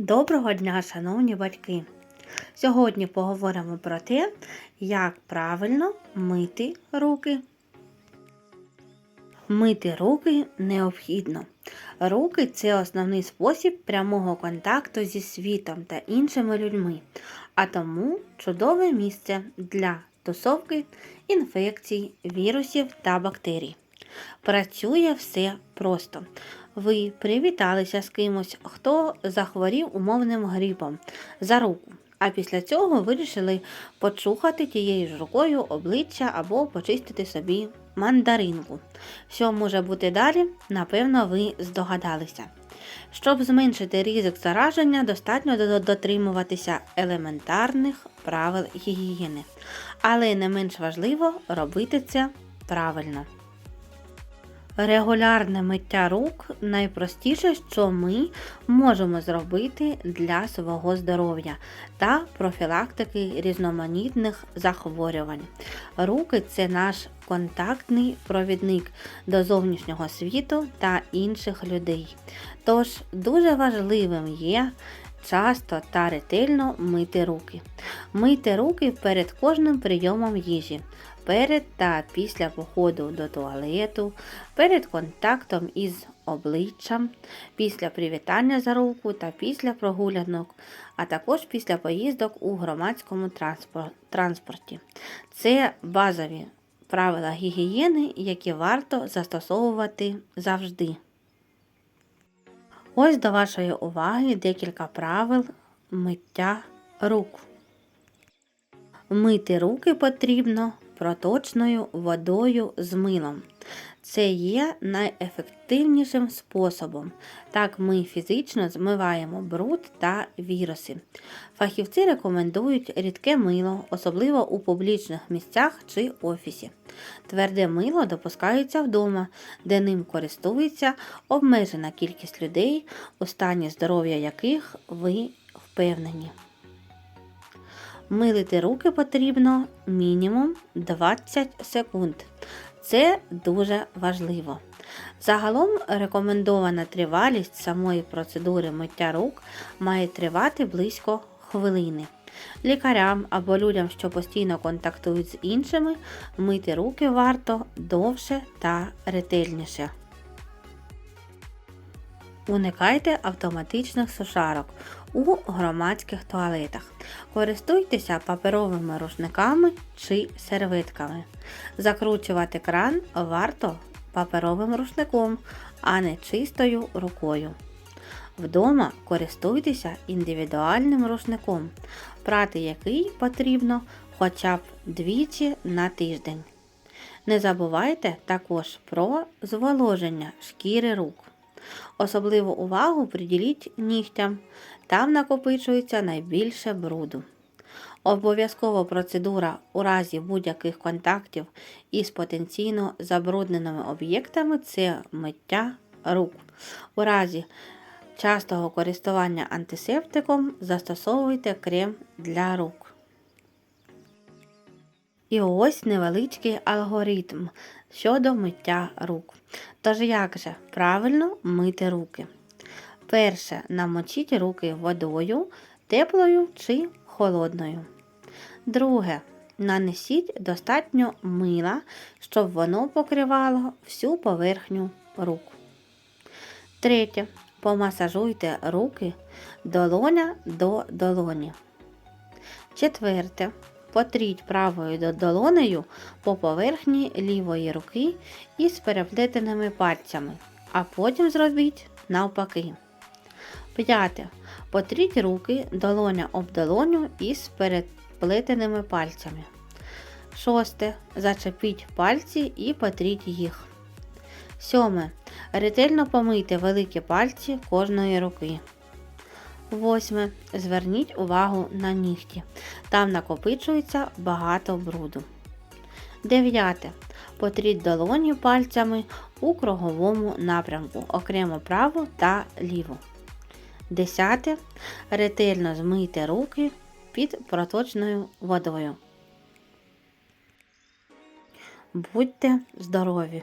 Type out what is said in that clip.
Доброго дня, шановні батьки! Сьогодні поговоримо про те, як правильно мити руки. Мити руки необхідно. Руки це основний спосіб прямого контакту зі світом та іншими людьми, а тому чудове місце для тусовки інфекцій, вірусів та бактерій. Працює все просто. Ви привіталися з кимось, хто захворів умовним грипом за руку. А після цього вирішили почухати тією ж рукою обличчя або почистити собі мандаринку. Що може бути далі, напевно, ви здогадалися. Щоб зменшити ризик зараження, достатньо дотримуватися елементарних правил гігієни. Але не менш важливо робити це правильно. Регулярне миття рук найпростіше, що ми можемо зробити для свого здоров'я та профілактики різноманітних захворювань. Руки це наш контактний провідник до зовнішнього світу та інших людей. Тож дуже важливим є часто та ретельно мити руки. Мийте руки перед кожним прийомом їжі перед та після походу до туалету, перед контактом із обличчям, після привітання за руку та після прогулянок, а також після поїздок у громадському транспорті. Це базові правила гігієни, які варто застосовувати завжди. Ось до вашої уваги декілька правил миття рук. Мити руки потрібно проточною водою з милом. Це є найефективнішим способом. Так ми фізично змиваємо бруд та віруси. Фахівці рекомендують рідке мило, особливо у публічних місцях чи офісі. Тверде мило допускається вдома, де ним користується обмежена кількість людей, у стані здоров'я яких ви впевнені. Милити руки потрібно мінімум 20 секунд. Це дуже важливо. Загалом рекомендована тривалість самої процедури миття рук має тривати близько хвилини. Лікарям або людям, що постійно контактують з іншими, мити руки варто довше та ретельніше. Уникайте автоматичних сушарок у громадських туалетах. Користуйтеся паперовими рушниками чи серветками. Закручувати кран варто паперовим рушником, а не чистою рукою. Вдома користуйтеся індивідуальним рушником, прати який потрібно хоча б двічі на тиждень. Не забувайте також про зволоження шкіри рук. Особливу увагу приділіть нігтям, там накопичується найбільше бруду. Обов'язкова процедура у разі будь-яких контактів із потенційно забрудненими об'єктами це миття рук. У разі частого користування антисептиком застосовуйте крем для рук. І ось невеличкий алгоритм щодо миття рук. Тож як же правильно мити руки? Перше, намочіть руки водою, теплою чи холодною. Друге, нанесіть достатньо мила, щоб воно покривало всю поверхню рук. Третє. Помасажуйте руки долоня до долоні. Четверте. Потріть правою до- долонею по поверхні лівої руки із переплетеними пальцями, а потім зробіть навпаки. П'яте. Потріть руки долоня об долоню із переплетеними пальцями. Шосте. Зачепіть пальці і потріть їх. Сьоме. Ретельно помийте великі пальці кожної руки. Восьме. Зверніть увагу на нігті. Там накопичується багато бруду. Дев'яте. Потріть долоні пальцями у круговому напрямку, окремо праву та ліву. Десяте. Ретельно змийте руки під проточною водою. Будьте здорові!